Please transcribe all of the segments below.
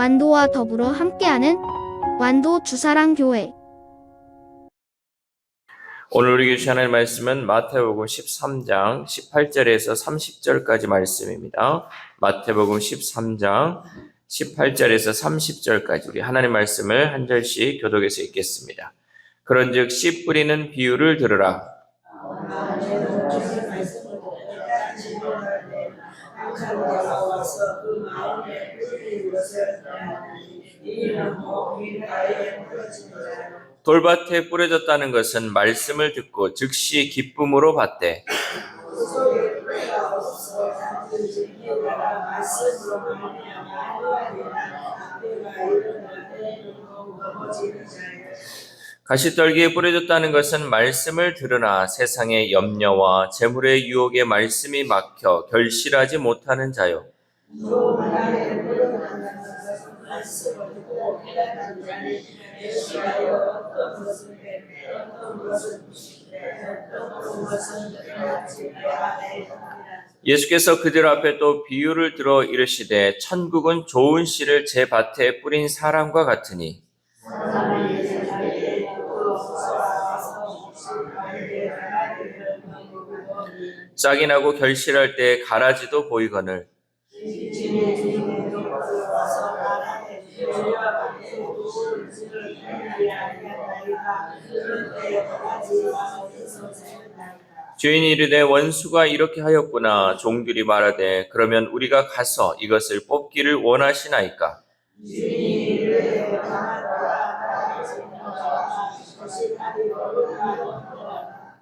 완도와 더불어 함께하는 완도 주사랑 교회 오늘 우리 교시 하나님 말씀은 마태복음 13장 18절에서 30절까지 말씀입니다. 마태복음 13장 18절에서 30절까지 우리 하나님 말씀을 한 절씩 교독해서 읽겠습니다. 그런즉 씨 뿌리는 비유를 들으라. 돌밭에 뿌려졌다는 것은 말씀을 듣고 즉시 기쁨으로 받되 가시떨기에 뿌려졌다는 것은 말씀을 들으나 세상의 염려와 재물의 유혹에 말씀이 막혀 결실하지 못하는 자요. 예수께서 그들 앞에 또 비유를 들어 이르시되 천국은 좋은 씨를 제 밭에 뿌린 사람과 같으니. 싹이 나고 결실할 때 가라지도 보이거늘 주인이 이르되 원수가 이렇게 하였구나 종들이 말하되 그러면 우리가 가서 이것을 뽑기를 원하시나이까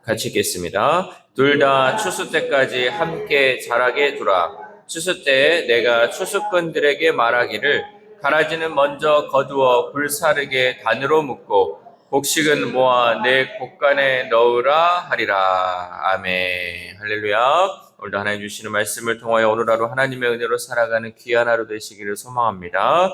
같이 읽겠습니다. 둘 다 추수 때까지 함께 자라게 두라. 추수 때에 내가 추수꾼들에게 말하기를 가라지는 먼저 거두어 불사르게 단으로 묶고 곡식은 모아 내 곡간에 넣으라 하리라. 아멘. 할렐루야. 오늘도 하나님 주시는 말씀을 통하여 오늘 하루 하나님의 은혜로 살아가는 귀한 하루 되시기를 소망합니다.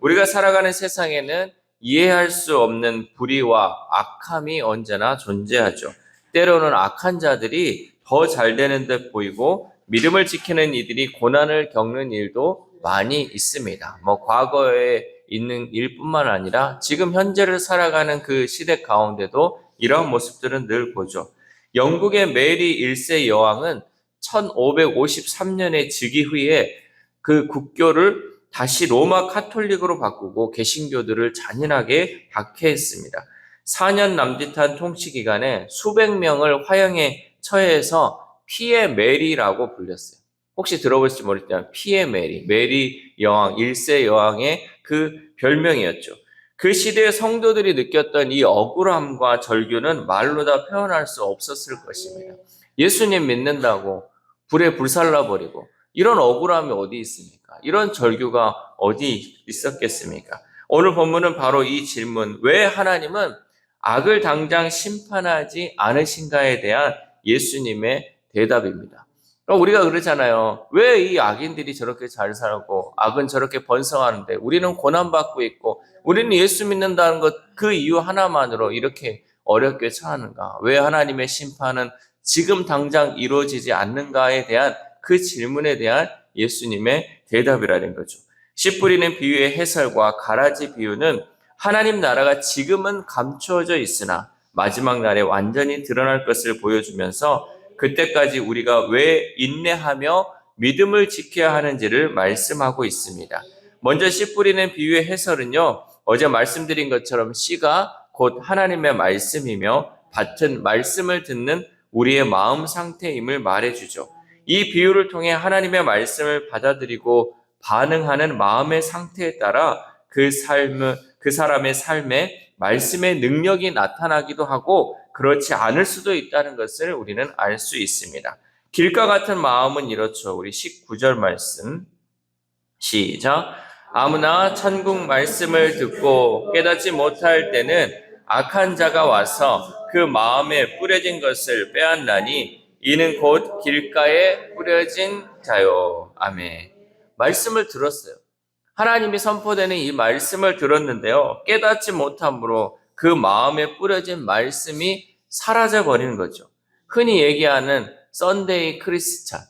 우리가 살아가는 세상에는 이해할 수 없는 불의와 악함이 언제나 존재하죠. 때로는 악한 자들이 더 잘 되는 듯 보이고 믿음을 지키는 이들이 고난을 겪는 일도 많이 있습니다. 뭐 과거에 있는 일뿐만 아니라 지금 현재를 살아가는 그 시대 가운데도 이러한 모습들은 늘 보죠. 영국의 메리 1세 여왕은 1553년에 즉위 후에 그 국교를 다시 로마 카톨릭으로 바꾸고 개신교들을 잔인하게 박해했습니다. 4년 남짓한 통치 기간에 수백 명을 화형에 처해서 피의 메리라고 불렸어요. 혹시 들어보실지 모르겠지만 피의 메리, 메리 여왕, 1세 여왕의 그 별명이었죠. 그 시대의 성도들이 느꼈던 이 억울함과 절규는 말로 다 표현할 수 없었을 것입니다. 예수님 믿는다고 불에 불살라 버리고 이런 억울함이 어디 있습니까? 이런 절규가 어디 있었겠습니까? 오늘 본문은 바로 이 질문, 왜 하나님은 악을 당장 심판하지 않으신가에 대한 예수님의 대답입니다. 우리가 그러잖아요. 왜 이 악인들이 저렇게 잘 살고 악은 저렇게 번성하는데 우리는 고난받고 있고 우리는 예수 믿는다는 것 그 이유 하나만으로 이렇게 어렵게 처하는가? 왜 하나님의 심판은 지금 당장 이루어지지 않는가에 대한 그 질문에 대한 예수님의 대답이라는 거죠. 씨 뿌리는 비유의 해설과 가라지 비유는 하나님 나라가 지금은 감추어져 있으나 마지막 날에 완전히 드러날 것을 보여주면서 그때까지 우리가 왜 인내하며 믿음을 지켜야 하는지를 말씀하고 있습니다. 먼저 씨 뿌리는 비유의 해설은요, 어제 말씀드린 것처럼 씨가 곧 하나님의 말씀이며 밭은 말씀을 듣는 우리의 마음 상태임을 말해주죠. 이 비유를 통해 하나님의 말씀을 받아들이고 반응하는 마음의 상태에 따라 그 삶을 그 사람의 삶에 말씀의 능력이 나타나기도 하고 그렇지 않을 수도 있다는 것을 우리는 알 수 있습니다. 길과 같은 마음은 이렇죠. 우리 19절 말씀. 시작. 아무나 천국 말씀을 듣고 깨닫지 못할 때는 악한 자가 와서 그 마음에 뿌려진 것을 빼앗나니 이는 곧 길가에 뿌려진 자요. 아멘. 말씀을 들었어요. 하나님이 선포되는 이 말씀을 들었는데요. 깨닫지 못함으로 그 마음에 뿌려진 말씀이 사라져 버리는 거죠. 흔히 얘기하는 썬데이 크리스찬.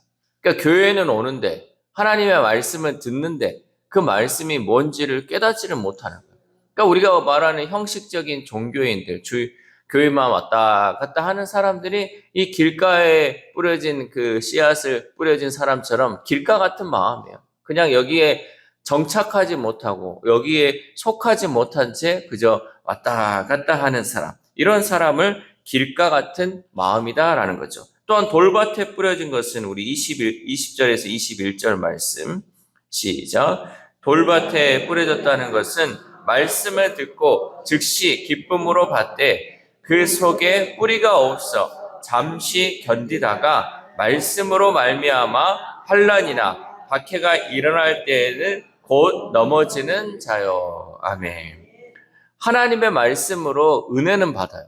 그러니까 교회는 오는데 하나님의 말씀은 듣는데 그 말씀이 뭔지를 깨닫지를 못하는 거예요. 그러니까 우리가 말하는 형식적인 종교인들, 주, 교회만 왔다 갔다 하는 사람들이 이 길가에 뿌려진 그 씨앗을 뿌려진 사람처럼 길가 같은 마음이에요. 그냥 여기에 정착하지 못하고 여기에 속하지 못한 채 그저 왔다 갔다 하는 사람. 이런 사람을 길가 같은 마음이다라는 거죠. 또한 돌밭에 뿌려진 것은 우리 21, 20절에서 21절 말씀. 시작. 돌밭에 뿌려졌다는 것은 말씀을 듣고 즉시 기쁨으로 받되 그 속에 뿌리가 없어 잠시 견디다가 말씀으로 말미암아 환란이나 박해가 일어날 때에는 곧 넘어지는 자요. 아멘. 하나님의 말씀으로 은혜는 받아요.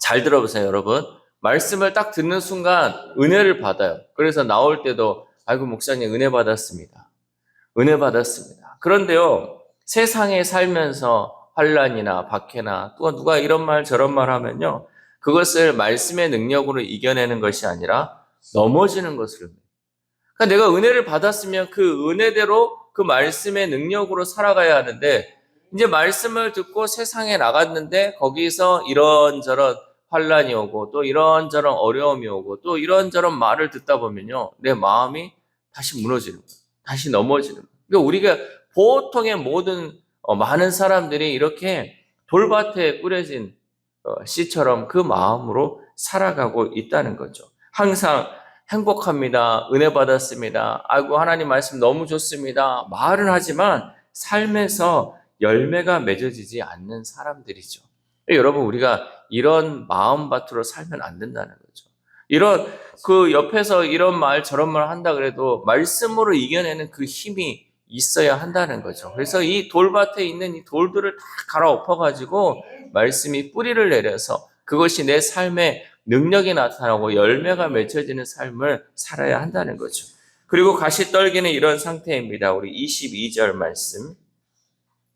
잘 들어보세요, 여러분. 말씀을 딱 듣는 순간 은혜를 받아요. 그래서 나올 때도 아이고 목사님 은혜 받았습니다. 은혜 받았습니다. 그런데요. 세상에 살면서 환란이나 박해나 또 누가 이런 말 저런 말 하면요. 그것을 말씀의 능력으로 이겨내는 것이 아니라 넘어지는 것을 그러니까 내가 은혜를 받았으면 그 은혜대로 그 말씀의 능력으로 살아가야 하는데 이제 말씀을 듣고 세상에 나갔는데 거기서 이런저런 환란이 오고 또 이런저런 어려움이 오고 또 이런저런 말을 듣다 보면요. 내 마음이 다시 무너지는 거예요. 다시 넘어지는 거예요. 그러니까 우리가 보통의 모든 어, 많은 사람들이 이렇게 돌밭에 뿌려진 어, 씨처럼 그 마음으로 살아가고 있다는 거죠. 항상 행복합니다. 은혜 받았습니다. 아이고 하나님 말씀 너무 좋습니다. 말은 하지만 삶에서 열매가 맺어지지 않는 사람들이죠. 여러분 우리가 이런 마음밭으로 살면 안 된다는 거죠. 이런 그 옆에서 이런 말 저런 말 한다 그래도 말씀으로 이겨내는 그 힘이 있어야 한다는 거죠. 그래서 이 돌밭에 있는 이 돌들을 다 갈아엎어 가지고 말씀이 뿌리를 내려서 그것이 내 삶에 능력이 나타나고 열매가 맺혀지는 삶을 살아야 한다는 거죠. 그리고 가시 떨기는 이런 상태입니다. 우리 22절 말씀.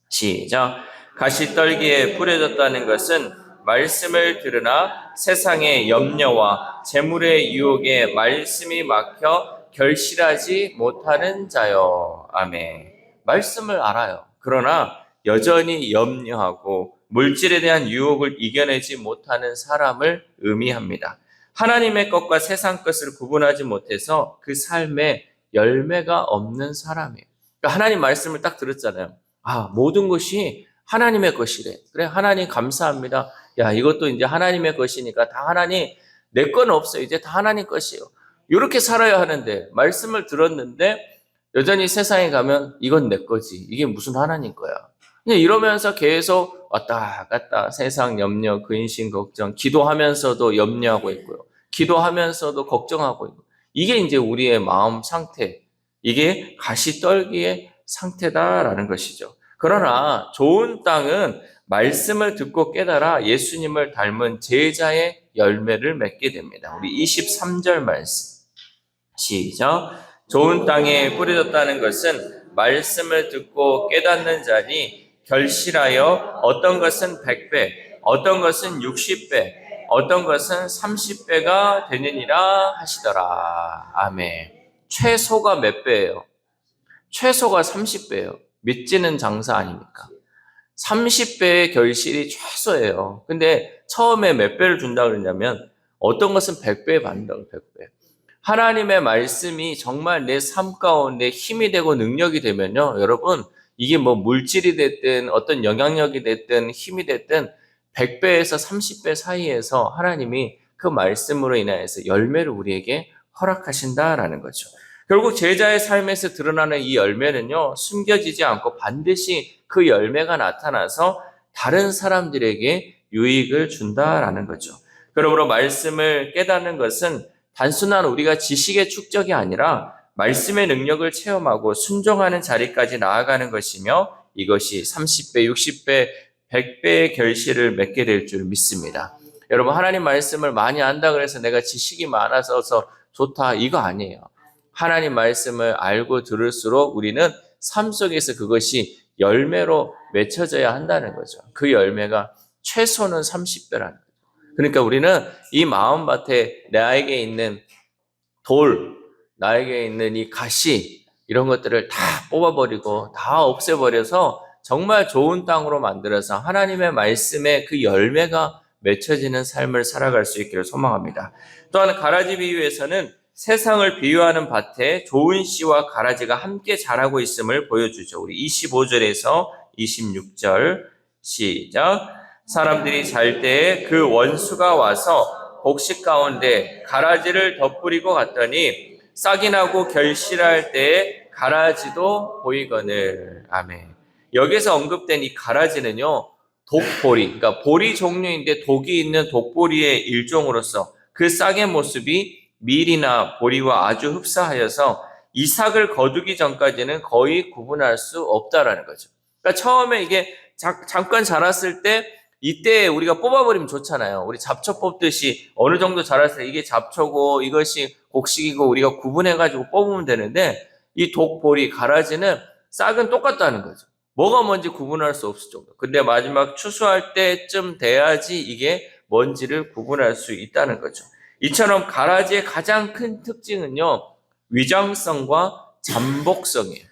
시작. 가시 떨기에 뿌려졌다는 것은 말씀을 들으나 세상의 염려와 재물의 유혹에 말씀이 막혀 결실하지 못하는 자요. 아멘. 말씀을 알아요. 그러나 여전히 염려하고 물질에 대한 유혹을 이겨내지 못하는 사람을 의미합니다. 하나님의 것과 세상 것을 구분하지 못해서 그 삶에 열매가 없는 사람이에요. 그러니까 하나님 말씀을 딱 들었잖아요. 아, 모든 것이 하나님의 것이래. 그래, 하나님 감사합니다. 야, 이것도 이제 하나님의 것이니까 다 하나님, 내 건 없어요. 이제 다 하나님 것이에요. 이렇게 살아야 하는데, 말씀을 들었는데, 여전히 세상에 가면 이건 내 거지. 이게 무슨 하나님 거야. 그냥 이러면서 계속 왔다 갔다 세상 염려, 근심, 걱정, 기도하면서도 염려하고 있고요. 기도하면서도 걱정하고 있고. 이게 이제 우리의 마음 상태. 이게 가시 떨기의 상태다라는 것이죠. 그러나 좋은 땅은 말씀을 듣고 깨달아 예수님을 닮은 제자의 열매를 맺게 됩니다. 우리 23절 말씀. 시작. 좋은 땅에 뿌려졌다는 것은 말씀을 듣고 깨닫는 자니 결실하여 어떤 것은 100배, 어떤 것은 60배, 어떤 것은 30배가 되느니라 하시더라. 아멘. 최소가 몇 배예요? 최소가 30배예요. 믿지는 장사 아닙니까? 30배의 결실이 최소예요. 근데 처음에 몇 배를 준다 그러냐면 어떤 것은 100배 받는다고 100배. 하나님의 말씀이 정말 내 삶 가운데 힘이 되고 능력이 되면요. 여러분, 이게 뭐 물질이 됐든 어떤 영향력이 됐든 힘이 됐든 100배에서 30배 사이에서 하나님이 그 말씀으로 인하여서 열매를 우리에게 허락하신다라는 거죠. 결국 제자의 삶에서 드러나는 이 열매는요, 숨겨지지 않고 반드시 그 열매가 나타나서 다른 사람들에게 유익을 준다라는 거죠. 그러므로 말씀을 깨닫는 것은 단순한 우리가 지식의 축적이 아니라 말씀의 능력을 체험하고 순종하는 자리까지 나아가는 것이며 이것이 30배, 60배, 100배의 결실을 맺게 될 줄 믿습니다. 여러분, 하나님 말씀을 많이 안다 그래서 내가 지식이 많아서 좋다, 이거 아니에요. 하나님 말씀을 알고 들을수록 우리는 삶 속에서 그것이 열매로 맺혀져야 한다는 거죠. 그 열매가 최소는 30배라는 거죠. 그러니까 우리는 이 마음밭에 나에게 있는 돌, 나에게 있는 이 가시, 이런 것들을 다 뽑아버리고 다 없애버려서 정말 좋은 땅으로 만들어서 하나님의 말씀의 그 열매가 맺혀지는 삶을 살아갈 수 있기를 소망합니다. 또한 가라지 비유에서는 세상을 비유하는 밭에 좋은 씨와 가라지가 함께 자라고 있음을 보여주죠. 우리 25절에서 26절 시작. 사람들이 잘 때에 그 원수가 와서 곡식 가운데 가라지를 덧뿌리고 갔더니 싹이 나고 결실할 때에 가라지도 보이거늘. 아멘. 여기서 언급된 이 가라지는요, 독보리, 그러니까 보리 종류인데 독이 있는 독보리의 일종으로서 그 싹의 모습이 밀이나 보리와 아주 흡사하여서 이 싹을 거두기 전까지는 거의 구분할 수 없다라는 거죠. 그러니까 처음에 이게 자- 잠깐 자랐을 때 이때 우리가 뽑아버리면 좋잖아요. 우리 잡초 뽑듯이 어느 정도 자랐을 때 이게 잡초고 이것이 곡식이고 우리가 구분해가지고 뽑으면 되는데 이 독보리, 가라지는 싹은 똑같다는 거죠. 뭐가 뭔지 구분할 수 없을 정도. 근데 마지막 추수할 때쯤 돼야지 이게 뭔지를 구분할 수 있다는 거죠. 이처럼 가라지의 가장 큰 특징은요, 위장성과 잠복성이에요.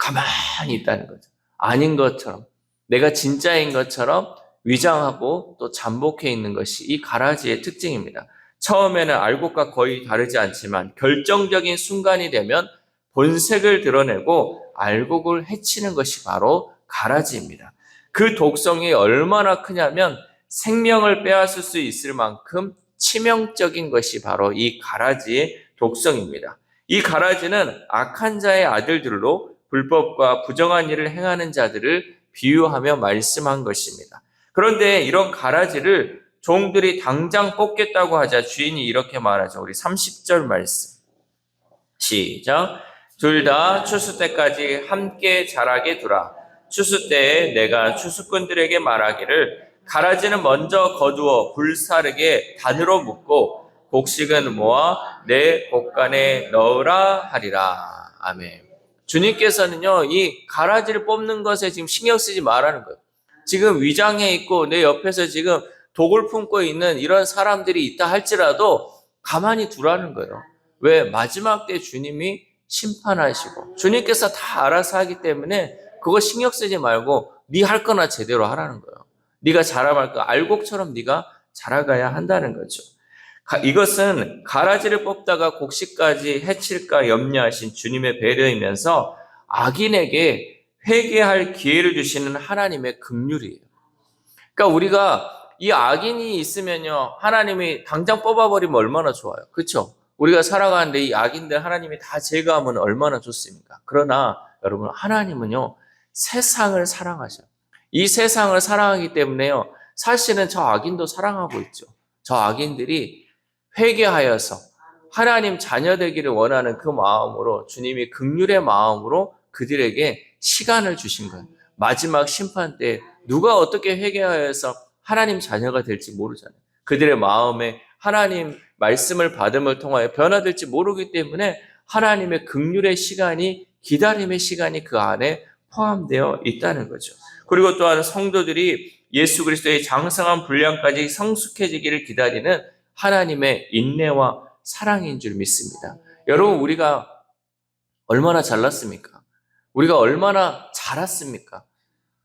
가만히 있다는 거죠. 아닌 것처럼, 내가 진짜인 것처럼 위장하고 또 잠복해 있는 것이 이 가라지의 특징입니다. 처음에는 알곡과 거의 다르지 않지만 결정적인 순간이 되면 본색을 드러내고 알곡을 해치는 것이 바로 가라지입니다. 그 독성이 얼마나 크냐면 생명을 빼앗을 수 있을 만큼 치명적인 것이 바로 이 가라지의 독성입니다. 이 가라지는 악한 자의 아들들로 불법과 부정한 일을 행하는 자들을 비유하며 말씀한 것입니다. 그런데 이런 가라지를 종들이 당장 뽑겠다고 하자 주인이 이렇게 말하죠. 우리 30절 말씀. 시작. 둘 다 추수 때까지 함께 자라게 두라. 추수 때에 내가 추수꾼들에게 말하기를 가라지는 먼저 거두어 불사르게 단으로 묶고 곡식은 모아 내 곡간에 넣으라 하리라. 아멘. 주님께서는요, 이 가라지를 뽑는 것에 지금 신경 쓰지 말라는 거예요. 지금 위장해 있고 내 옆에서 지금 독을 품고 있는 이런 사람들이 있다 할지라도 가만히 두라는 거예요. 왜? 마지막 때 주님이 심판하시고 주님께서 다 알아서 하기 때문에 그거 신경 쓰지 말고 네 할 거나 제대로 하라는 거예요. 네가 자라갈 거 알곡처럼 네가 자라가야 한다는 거죠. 가- 이것은 가라지를 뽑다가 곡식까지 해칠까 염려하신 주님의 배려이면서 악인에게 회개할 기회를 주시는 하나님의 긍휼이에요. 그러니까 우리가 이 악인이 있으면요 하나님이 당장 뽑아버리면 얼마나 좋아요, 그렇죠? 우리가 살아가는데 이 악인들 하나님이 다 제거하면 얼마나 좋습니까? 그러나 여러분 하나님은요 세상을 사랑하셔요. 이 세상을 사랑하기 때문에요 사실은 저 악인도 사랑하고 있죠. 저 악인들이 회개하여서 하나님 자녀 되기를 원하는 그 마음으로 주님이 극률의 마음으로 그들에게 시간을 주신 거예요. 마지막 심판 때 누가 어떻게 회개하여서 하나님 자녀가 될지 모르잖아요. 그들의 마음에 하나님 말씀을 받음을 통하여 변화될지 모르기 때문에 하나님의 극률의 시간이 기다림의 시간이 그 안에 포함되어 있다는 거죠. 그리고 또한 성도들이 예수 그리스도의 장성한 분량까지 성숙해지기를 기다리는 하나님의 인내와 사랑인 줄 믿습니다. 여러분 우리가 얼마나 잘났습니까? 우리가 얼마나 자랐습니까?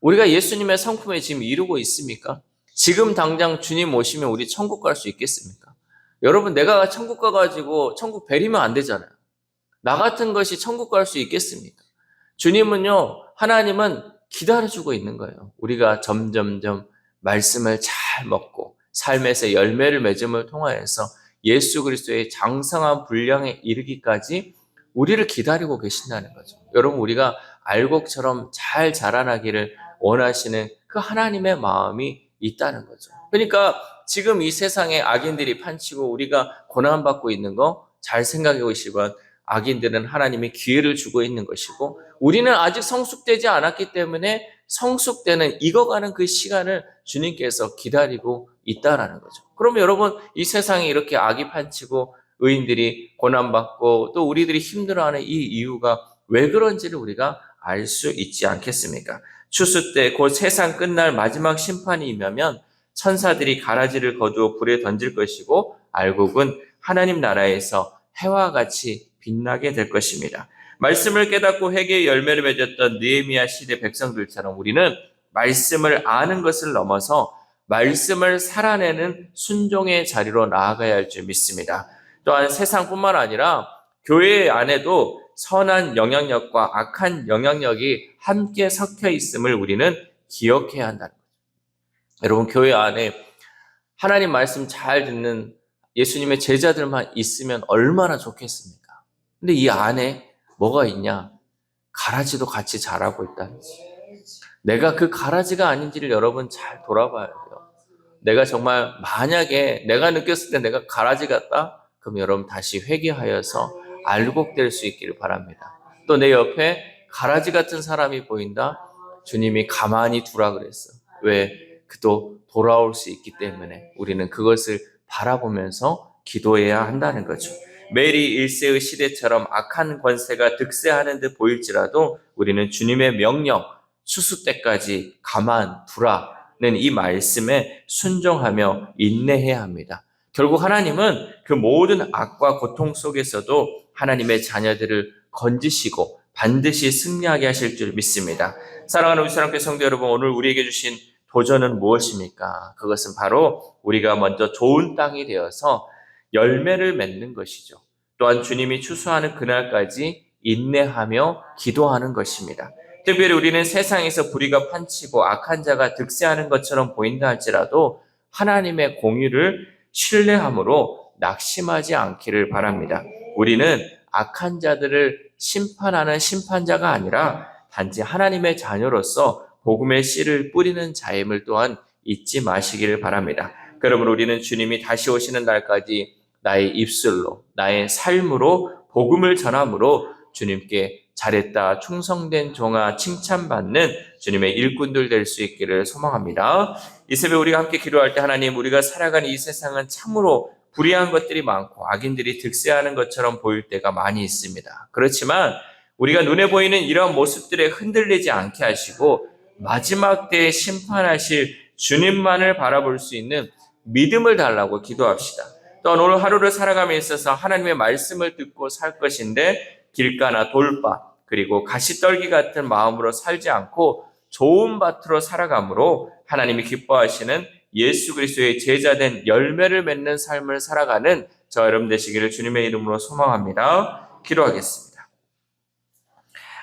우리가 예수님의 성품에 지금 이루고 있습니까? 지금 당장 주님 오시면 우리 천국 갈 수 있겠습니까? 여러분 내가 천국 가가지고 천국 베리면 안 되잖아요. 나 같은 것이 천국 갈 수 있겠습니까? 주님은요, 하나님은 기다려주고 있는 거예요. 우리가 점점점 말씀을 잘 먹고 삶에서 열매를 맺음을 통하여서 예수 그리스도의 장성한 분량에 이르기까지 우리를 기다리고 계신다는 거죠. 여러분 우리가 알곡처럼 잘 자라나기를 원하시는 그 하나님의 마음이 있다는 거죠. 그러니까 지금 이 세상에 악인들이 판치고 우리가 고난받고 있는 거 잘 생각해 보시건 악인들은 하나님이 기회를 주고 있는 것이고 우리는 아직 성숙되지 않았기 때문에 성숙되는 익어가는 그 시간을 주님께서 기다리고 있다라는 거죠. 그러면 여러분 이 세상에 이렇게 악이 판치고 의인들이 고난받고 또 우리들이 힘들어하는 이 이유가 왜 그런지를 우리가 알 수 있지 않겠습니까? 추수 때 곧 세상 끝날 마지막 심판이 임하면 천사들이 가라지를 거두어 불에 던질 것이고 알곡은 하나님 나라에서 해와 같이 빛나게 될 것입니다. 말씀을 깨닫고 회개의 열매를 맺었던 느헤미야 시대 백성들처럼 우리는 말씀을 아는 것을 넘어서 말씀을 살아내는 순종의 자리로 나아가야 할 줄 믿습니다. 또한 세상뿐만 아니라 교회 안에도 선한 영향력과 악한 영향력이 함께 섞여 있음을 우리는 기억해야 한다는 거죠. 여러분, 교회 안에 하나님 말씀 잘 듣는 예수님의 제자들만 있으면 얼마나 좋겠습니까? 근데 이 안에 뭐가 있냐? 가라지도 같이 자라고 있다는 거죠. 내가 그 가라지가 아닌지를 여러분 잘 돌아봐야 돼요. 내가 정말 만약에 내가 느꼈을 때 내가 가라지 같다? 그럼 여러분 다시 회개하여서 알곡될 수 있기를 바랍니다. 또 내 옆에 가라지 같은 사람이 보인다? 주님이 가만히 두라 그랬어. 왜? 그도 돌아올 수 있기 때문에 우리는 그것을 바라보면서 기도해야 한다는 거죠. 메리 1세의 시대처럼 악한 권세가 득세하는 듯 보일지라도 우리는 주님의 명령, 수수 때까지 가만 두라는 이 말씀에 순종하며 인내해야 합니다. 결국 하나님은 그 모든 악과 고통 속에서도 하나님의 자녀들을 건지시고 반드시 승리하게 하실 줄 믿습니다. 사랑하는 우리 사랑교회 성도 여러분, 오늘 우리에게 주신 도전은 무엇입니까? 그것은 바로 우리가 먼저 좋은 땅이 되어서 열매를 맺는 것이죠. 또한 주님이 추수하는 그날까지 인내하며 기도하는 것입니다. 특별히 우리는 세상에서 불의가 판치고 악한 자가 득세하는 것처럼 보인다 할지라도 하나님의 공의를 신뢰함으로 낙심하지 않기를 바랍니다. 우리는 악한 자들을 심판하는 심판자가 아니라 단지 하나님의 자녀로서 복음의 씨를 뿌리는 자임을 또한 잊지 마시기를 바랍니다. 그러므로 우리는 주님이 다시 오시는 날까지 나의 입술로, 나의 삶으로 복음을 전함으로 주님께 잘했다, 충성된 종아 칭찬받는 주님의 일꾼들 될 수 있기를 소망합니다. 이 새벽 우리가 함께 기도할 때 하나님 우리가 살아가는 이 세상은 참으로 불의한 것들이 많고 악인들이 득세하는 것처럼 보일 때가 많이 있습니다. 그렇지만 우리가 눈에 보이는 이러한 모습들에 흔들리지 않게 하시고 마지막 때에 심판하실 주님만을 바라볼 수 있는 믿음을 달라고 기도합시다. 또한 오늘 하루를 살아감에 있어서 하나님의 말씀을 듣고 살 것인데 길가나 돌바 그리고 가시떨기 같은 마음으로 살지 않고 좋은 밭으로 살아감으로 하나님이 기뻐하시는 예수 그리스도의 제자된 열매를 맺는 삶을 살아가는 저 여러분 되시기를 주님의 이름으로 소망합니다. 기도하겠습니다.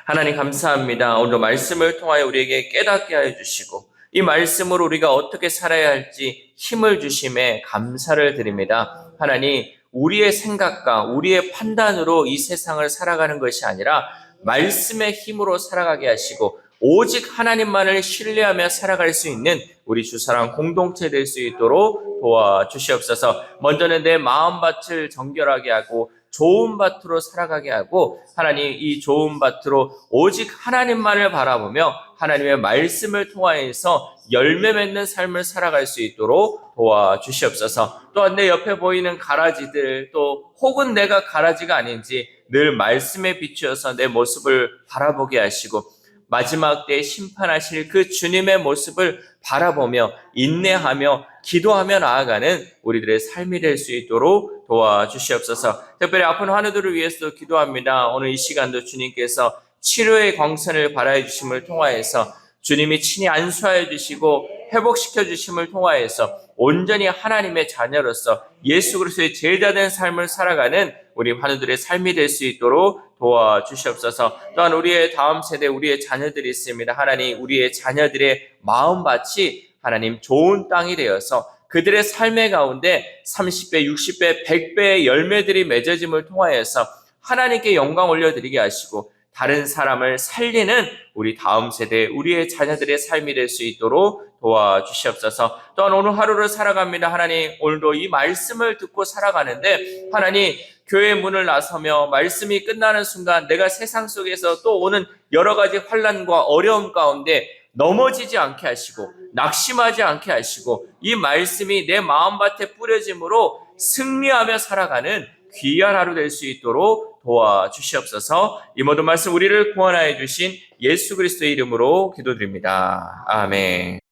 하나님 감사합니다. 오늘 말씀을 통하여 우리에게 깨닫게 하여 주시고 이 말씀으로 우리가 어떻게 살아야 할지 힘을 주심에 감사를 드립니다. 하나님 우리의 생각과 우리의 판단으로 이 세상을 살아가는 것이 아니라 말씀의 힘으로 살아가게 하시고 오직 하나님만을 신뢰하며 살아갈 수 있는 우리 주사랑 공동체 될 수 있도록 도와주시옵소서. 먼저는 내 마음밭을 정결하게 하고 좋은 밭으로 살아가게 하고 하나님 이 좋은 밭으로 오직 하나님만을 바라보며 하나님의 말씀을 통하여서 열매 맺는 삶을 살아갈 수 있도록 도와주시옵소서. 또한 내 옆에 보이는 가라지들 또 혹은 내가 가라지가 아닌지 늘 말씀에 비추어서 내 모습을 바라보게 하시고 마지막 때에 심판하실 그 주님의 모습을 바라보며 인내하며 기도하며 나아가는 우리들의 삶이 될 수 있도록 도와주시옵소서. 특별히 아픈 환우들을 위해서도 기도합니다. 오늘 이 시간도 주님께서 치료의 광선을 발하여 주심을 통하여서 주님이 친히 안수하여 주시고 회복시켜 주심을 통하여서 온전히 하나님의 자녀로서 예수 그리스도의 제자된 삶을 살아가는 우리 환우들의 삶이 될 수 있도록 도와주시옵소서. 또한 우리의 다음 세대 우리의 자녀들이 있습니다. 하나님 우리의 자녀들의 마음밭이 하나님 좋은 땅이 되어서 그들의 삶의 가운데 30배, 60배, 100배의 열매들이 맺어짐을 통하여서 하나님께 영광 올려드리게 하시고 다른 사람을 살리는 우리 다음 세대, 우리의 자녀들의 삶이 될 수 있도록 도와주시옵소서. 또한 오늘 하루를 살아갑니다. 하나님, 오늘도 이 말씀을 듣고 살아가는데, 하나님, 교회 문을 나서며 말씀이 끝나는 순간 내가 세상 속에서 또 오는 여러 가지 환란과 어려움 가운데 넘어지지 않게 하시고 낙심하지 않게 하시고 이 말씀이 내 마음밭에 뿌려짐으로 승리하며 살아가는 귀한 하루 될 수 있도록 도와주시옵소서. 이 모든 말씀 우리를 구원하여 주신 예수 그리스도의 이름으로 기도드립니다. 아멘.